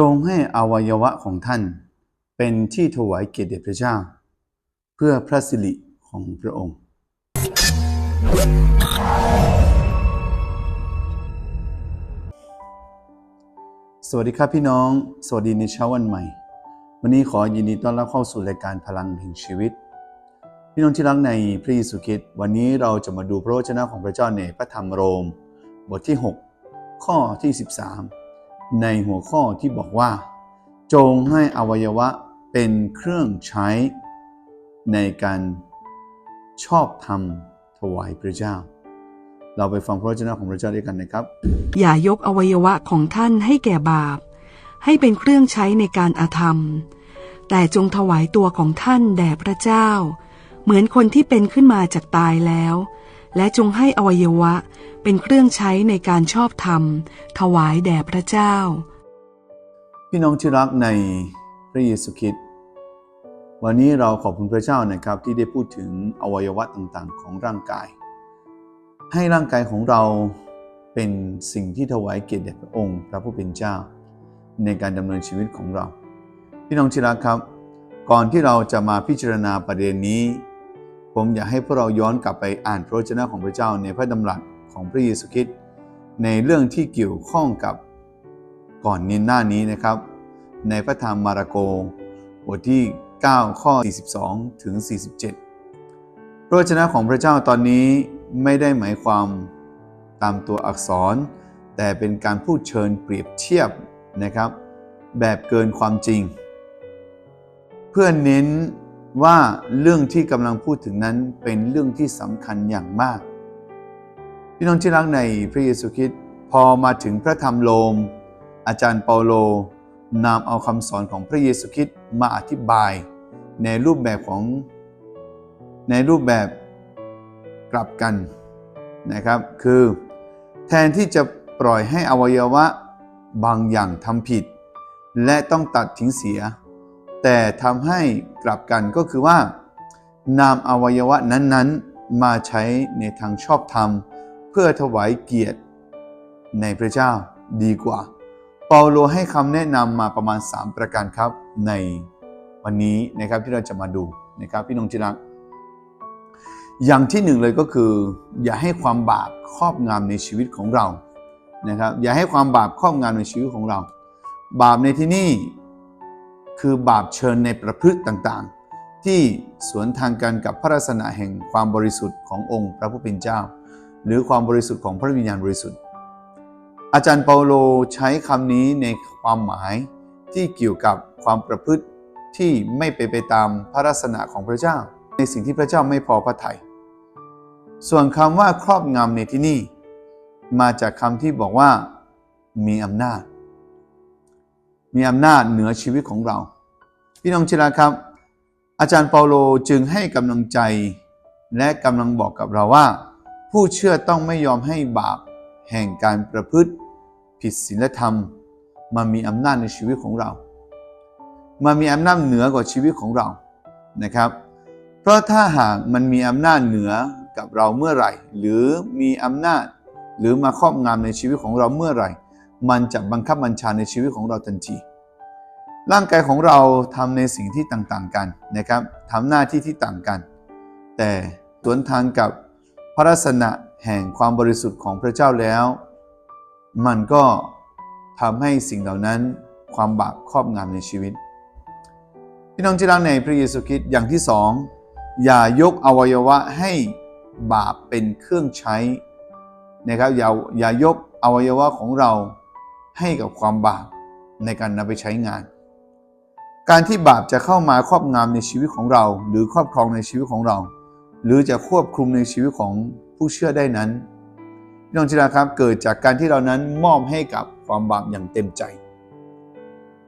จงให้อวัยวะของท่าน เป็นที่ถวายเกียรติแด่พระเจ้า เพื่อพระสิริของพระองค์ สวัสดีครับพี่น้อง สวัสดีในเช้าวันใหม่ วันนี้ขอยินดีต้อนรับเข้าสู่รายการพลังแห่งชีวิต พี่น้องที่รักในพระเยซูคริสต์วันนี้เราจะมาดูพระวจนะของพระเจ้าในพระธรรมโรม บทที่ 6 ข้อที่ 13 ในหัวข้อที่บอกว่า จงให้อวัยวะเป็นเครื่องใช้ในการชอบธรรมถวายพระเจ้า เราไปฟังพระวจนะของพระเจ้าด้วยกันนะครับ อย่ายกอวัยวะของท่านให้แก่บาป ให้เป็นเครื่องใช้ในการอาธรรม แต่จงถวายตัวของท่านแด่พระเจ้า เหมือนคนที่เป็นขึ้นมาจากตายแล้ว และจงให้อวัยวะ เป็นเครื่องใช้ในการชอบธรรม ถวายแด่พระเจ้า พี่น้องที่รักในพระเยซูคริสต์วันนี้เราขอบคุณพระเจ้านะครับที่ได้พูดถึงอวัยวะต่างๆ ของร่างกาย ให้ร่างกายของเราเป็นสิ่งที่ถวายเกียรติแด่พระองค์ พระผู้เป็นเจ้า ในการดำเนินชีวิตของเรา พี่น้องที่รักครับ ก่อนที่เราจะมาพิจารณาประเด็นนี้ ผมอยากให้พวกเราย้อนกลับไปอ่านพระวจนะของพระเจ้าในพระดำรัส ของพระเยซูคริสต์ในเรื่องที่เกี่ยวข้องกับก่อนนี้หน้านี้นะครับ ในพระธรรมมาระโกบทที่ 9 ข้อ 42 ถึง 47 พระวจนะของพระเจ้าตอนนี้ไม่ได้หมายความตามตัวอักษร แต่เป็นการพูดเชิญเปรียบเทียบนะครับ แบบเกินความจริง เพื่อเน้นว่าเรื่องที่กำลังพูดถึงนั้นเป็นเรื่องที่สำคัญอย่างมาก พี่น้องที่รักในพระเยซูคริสต์พอมาถึงพระธรรมโลม อาจารย์เปาโลนำเอาคำสอนของพระเยซูคริสต์มาอธิบาย ในรูปแบบของในรูปแบบกลับกันนะครับ คือแทนที่จะปล่อยให้อวัยวะบางอย่างทำผิด และต้องตัดทิ้งเสีย แต่ทำให้กลับกันก็คือว่านำอวัยวะนั้นๆมาใช้ในทางชอบธรรม พื่อถวายเกียรติในพระเจ้าดีกว่า เปาโลให้คำแนะนำมาประมาณ 3 ประการครับในวันนี้นะครับที่เราจะมาดูนะครับพี่น้องที่รักอย่างที่หนึ่งเลยก็คือ อย่าให้ความบาปครอบงำในชีวิตของเรานะครับ อย่าให้ความบาปครอบงำในชีวิตของเรา บาปในที่นี่คือบาปเชิญในประพฤติต่างๆ ที่สวนทางกันกับพระลักษณะแห่งความบริสุทธิ์ขององค์พระผู้เป็นเจ้า หรือความบริสุทธิ์ของพระวิญญาณบริสุทธิ์ อาจารย์เปาโลใช้คำนี้ในความหมายที่เกี่ยวกับความประพฤติที่ไม่ไปไปตามพระลักษณะของพระเจ้า ในสิ่งที่พระเจ้าไม่พอพระทยัยส่วนคำว่าครอบงำในที่นี่ มาจากคำที่บอกว่า มีอำนาจ มีอำนาจเหนือชีวิตของเรา พี่น้องชิราครับ อาจารย์เปาโลจึงให้กำลังใจและกำลังบอกกับเราว่า ผู้เชื่อต้องไม่ยอมให้บาปแห่งการประพฤติ ผิดศีลธรรม มามีอำนาจในชีวิตของเรา มามีอำนาจเหนือกว่าชีวิตของเรานะครับ เพราะถ้าหากมันมีอำนาจเหนือกับเราเมื่อไหร่ หรือมีอำนาจ หรือมาครอบงำในชีวิตของเราเมื่อไหร่ มันจะบังคับบัญชาในชีวิตของเราทันที ร่างกายของเราทำในสิ่งที่ต่างๆกันนะครับทำหน้าที่ที่ต่างกัน แต่สวนทางกับ พระลักษณะแห่งความบริสุทธิ์ของพระเจ้าแล้ว มันก็ทำให้สิ่งเหล่านั้นความบาปครอบงำในชีวิต พี่น้องที่รักในพระเยซูคริสต์อย่างที่สองอย่ายกอวัยวะให้บาปเป็นเครื่องใช้นะครับอย่าอย่ายกอวัยวะของเราให้กับความบาปในการนำไปใช้งาน การที่บาปจะเข้ามาครอบงำในชีวิตของเรา หรือครอบครองในชีวิตของเรา หรือจะควบคุมในชีวิตของผู้เชื่อได้นั้นพี่น้องที่รักครับเกิดจากการที่เรานั้นมอบให้กับความบาปอย่างเต็มใจ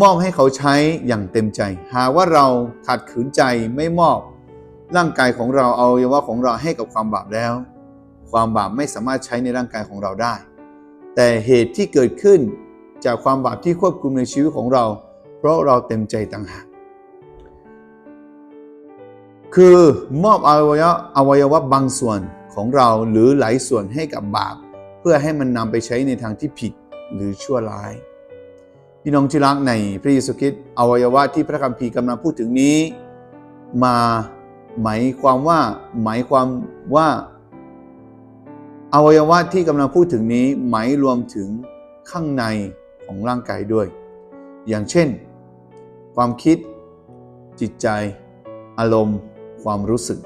มอบให้เขาใช้อย่างเต็มใจ หากว่าเราขัดขืนใจไม่มอบร่างกายของเราเอาอวัยวะของเราให้กับความบาปแล้ว ความบาปไม่สามารถใช้ในร่างกายของเราได้ แต่เหตุที่เกิดขึ้นจากความบาปที่ควบคุมในชีวิตของเรา เพราะเราเต็มใจต่างหาก คือมอบอวัยวะอวัยวะบางส่วนของเราหรือหลายส่วนให้กับบาป เพื่อให้มันนำไปใช้ในทางที่ผิดหรือชั่วร้าย พี่น้องที่รักในพระเยซูคริสต์อวัยวะที่พระคัมภีร์กำลังพูดถึงนี้ มาหมายความว่าหมายความว่า อวัยวะที่กำลังพูดถึงนี้หมายรวมถึงข้างในของร่างกายด้วย อย่างเช่น ความคิดจิตใจ อารมณ์ ความรู้สึก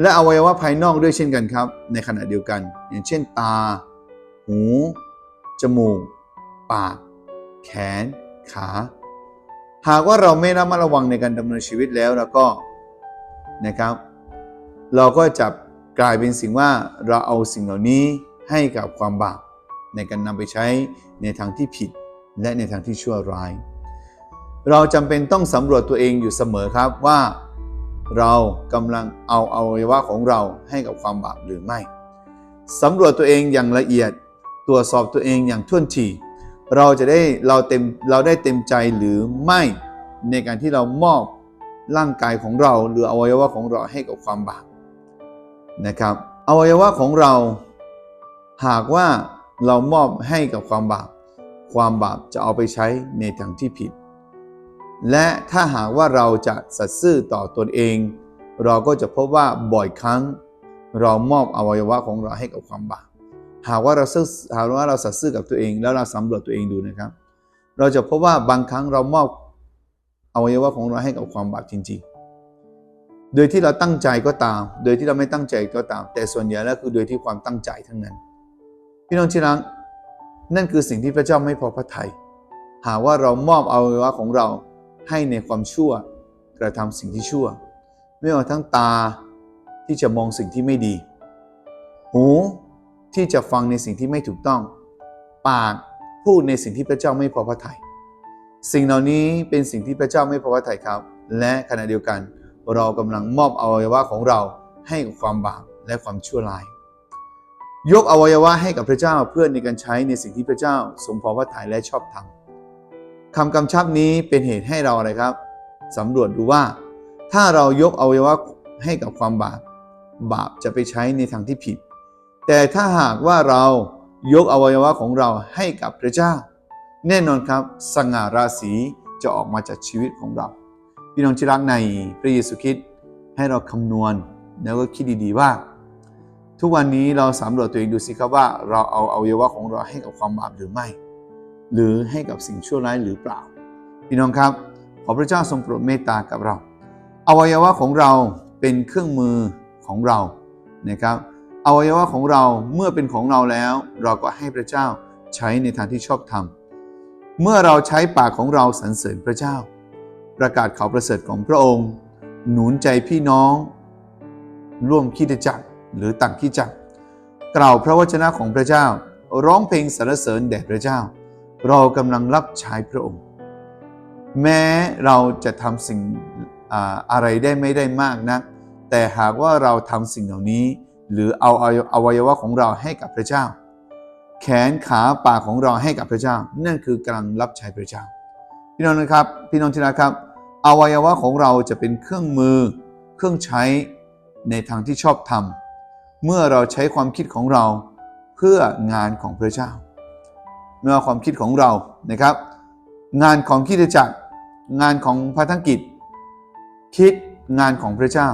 และอวัยวะภายนอกด้วยเช่นกันครับ ในขณะเดียวกัน อย่างเช่นตา หู จมูก ปาก แขน ขา หากว่าเราไม่ระมัดระวังในการดำเนินชีวิตแล้วแล้วก็นะครับ เราก็จะกลายเป็นสิ่งว่าเราเอาสิ่งเหล่านี้ให้กับความบาปในการนำไปใช้ในทางที่ผิดและในทางที่ชั่วร้าย เราจำเป็นต้องสำรวจตัวเองอยู่เสมอครับว่า เรากำลังเอาอวัยวะของเราให้กับความบาปหรือไม่สำรวจตัวเองอย่างละเอียด ตรวจสอบตัวเองอย่างท่วนทีเราจะได้เราเต็มเราได้เต็มใจหรือไม่ในการที่เรามอบร่างกายของเราหรืออวัยวะของเราให้กับความบาปนะครับอวัยวะของเราหากว่าเรามอบให้กับความบาป ความบาปจะเอาไปใช้ในทางที่ผิด และถ้าหากว่าเราจะสัตย์ซื่อต่อตนเอง เราก็จะพบว่าบ่อยครั้ง เรามอบอวัยวะของเราให้กับความบาปหากว่าเราซื่อหากว่าเราสัตย์ซื่อกับตัวเอง แล้วเราสำรวจตัวเองดูนะครับ เราจะพบว่าบางครั้งเรามอบอวัยวะของเราให้กับความบาปจริง ๆ โดยที่เราตั้งใจก็ตาม โดยที่เราไม่ตั้งใจก็ตาม แต่ส่วนใหญ่แล้วคือโดยที่ความตั้งใจทั้งนั้น พี่น้องที่รักนั่นคือสิ่งที่พระเจ้าไม่พอพระทยัยหากว่าเรามอบอวัยวะของเรา ให้ในความชั่วกระทำสิ่งที่ชั่ว ไม่ว่าทั้งตาที่จะมองสิ่งที่ไม่ดี หูที่จะฟังในสิ่งที่ไม่ถูกต้อง ปากพูดในสิ่งที่พระเจ้าไม่พอพระทยัยสิ่งเหล่านี้เป็นสิ่งที่พระเจ้าไม่พอพระทัยครับ และขณะเดียวกันเรากำลังมอบอวัยวะของเราให้กับความบาปและความชั่วร้าย ยกอวัยวะให้กับพระเจ้าเพื่อในการใช้ในสิ่งที่พระเจ้าทรงพอพระทัยและชอบธรรม คำกำชับนี้เป็นเหตุให้เราอะไรครับสำรวจดูว่า ถ้าเรายกอวัยวะให้กับความบาปบาปจะไปใช้ในทางที่ผิด แต่ถ้าหากว่าเรายกอวัยวะของเราให้กับพระเจ้า แน่นอนครับ สง่าราศีจะออกมาจากชีวิตของเรา พี่น้องที่รักในพระเยซูคริสต์ให้เราคำนวณแล้วก็คิดดีๆว่า ทุกวันนี้เราสำรวจตัวเองดูสิครับว่า เราเอาอวัยวะของเราให้กับความบาปหรือไม่ หรือให้กับสิ่งชั่วร้ายหรือเปล่า พี่น้องครับ ขอพระเจ้าทรงโปรดเมตตากับเรา อวัยวะของเราเป็นเครื่องมือของเรานะครับอวัยวะของเราเมื่อเป็นของเราแล้ว เราก็ให้พระเจ้าใช้ในทางที่ชอบธรรม เมื่อเราใช้ปากของเราสรรเสริญพระเจ้า ประกาศข่าวประเสริฐของพระองค์ หนุนใจพี่น้อง ร่วมคิดจักรหรือต่างคิดจักรกล่าวพระวจนะของพระเจ้า ร้องเพลงสรรเสริญแด่พระเจ้า เรากำลังรับใช้พระองค์ แม้เราจะทำสิ่งอะไรได้ไม่ได้มากนัก แต่หากว่าเราทำสิ่งเหล่านี้ หรือเอาอวัยวะของเราให้กับพระเจ้า แขนขาปากของเราให้กับพระเจ้า นั่นคือกำลังรับใช้พระเจ้า พี่น้องนะครับ พี่น้องที่รักครับ อวัยวะของเราจะเป็นเครื่องมือ เครื่องใช้ในทางที่ชอบทำเมื่อเราใช้ความคิดของเราเพื่องานของพระเจ้า เมื่อความคิดของเรานะครับ งานของคิดจักร งานของพันกิจ คิดงานของพระเจ้า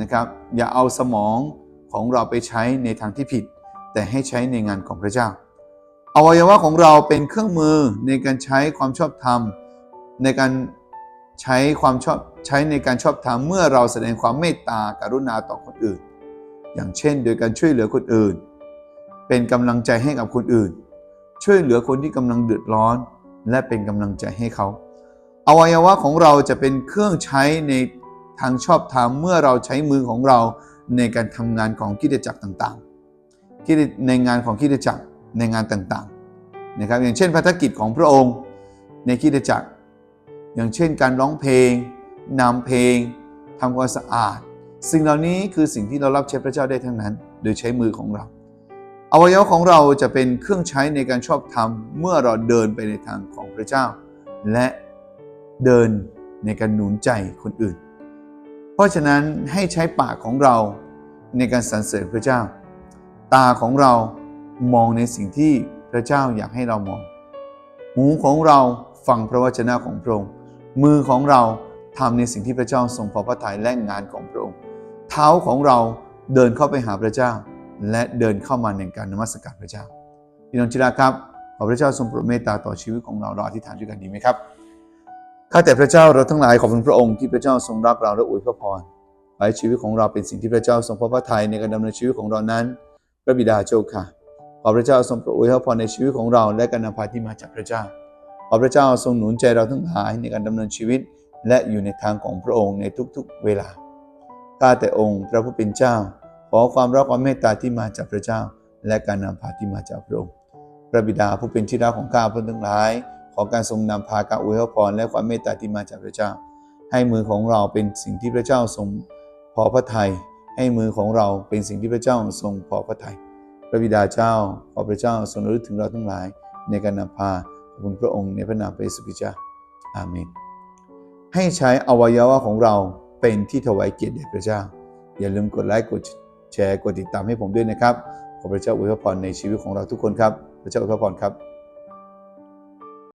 นะครับ อย่าเอาสมองของเราไปใช้ในทางที่ผิด แต่ให้ใช้ในงานของพระเจ้า อวัยวะของเราเป็นเครื่องมือในการใช้ความชอบธรรม ในการใช้ความชอบใช้ในการชอบธรรมเมื่อเราแสดงความเมตตากรุณาต่อคนอื่น อย่างเช่น โดยการช่วยเหลือคนอื่น เป็นกำลังใจให้กับคนอื่น ช่วยเหลือคนที่กำลังเดือดร้อน และเป็นกำลังใจให้เขา อวัยวะของเราจะเป็นเครื่องใช้ในทางชอบธรรมเมื่อเราใช้มือของเราในการทำงานของกิจจักรต่างๆ ในงานของกิจจักรในงานต่างๆนะครับอย่างเช่นภารกิจของพระองค์ในกิจจักร อย่างเช่นการร้องเพลงนำเพลงทำความสะอาด สิ่งเหล่านี้คือสิ่งที่เรารับใช้พระเจ้าได้ทั้งนั้น โดยใช้มือของเรา อวัยวะของเราจะเป็นเครื่องใช้ในการชอบธรรมเมื่อเราเดินไปในทางของพระเจ้า และเดินในการหนุนใจคนอื่น เพราะฉะนั้นให้ใช้ปากของเราในการสรรเสริญพระเจ้า ตาของเรามองในสิ่งที่พระเจ้าอยากให้เรามอง หูของเราฟังพระวจนะของพระองค์ มือของเราทำในสิ่งที่พระเจ้าทรงพอพระทัยและงานของพระองค์ เท้าของเราเดินเข้าไปหาพระเจ้า และเดินเข้ามาในการนมัสการพระเจ้าพี่น้องจิราครับขอพระเจ้าทรงโปรดเมตตาต่อชีวิตของเราเราอธิษฐานด้วยกันดีไหมครับข้าแต่พระเจ้าเราทั้งหลายขอบคุณพระองค์ที่พระเจ้าทรงรักเราและอวยพระพรให้ชีวิตของเราเป็นสิ่งที่พระเจ้าทรงพอพระทัยในการดำเนินชีวิตของเรานั้น พระบิดาเจ้าค่ะขอพระเจ้าทรงโปรดอวยพระพรในชีวิตของเรา และการนำพาที่มาจากพระเจ้าขอพระเจ้าทรงหนุนใจเราทั้งหลายในการดำเนินชีวิต และอยู่ในทางของพระองค์ในทุกๆเวลาข้าแต่องค์ พระผู้เป็นเจ้า ขอความรักความเมตตาที่มาจากพระเจ้า และการนำพาที่มาจากพระองค์ พระบิดาผู้เป็นที่รักของข้าพระทั้งหลาย ขอการทรงนำพาการอวยพรและความเมตตาที่มาจากพระเจ้า ให้มือของเราเป็นสิ่งที่พระเจ้าทรงพอพระทัยให้มือของเราเป็นสิ่งที่พระเจ้าทรงพอพระทัยพระบิดาเจ้า ขอพระเจ้าทรงระลึกถึงเราทั้งหลาย ในการนำพาขอบคุณพระองค์ในพระนามพระเยซูคริสต์เจ้าอาเมน ให้ใช้อวัยวะของเราเป็นที่ถวายเกียรติแด่พระเจ้า อย่าลืมกดไลค์กด แชร์ กดติดตามให้ผมด้วยนะครับ ขอพระเจ้าอวยพรในชีวิตของเราทุกคนครับ พระเจ้าอวยพรครับ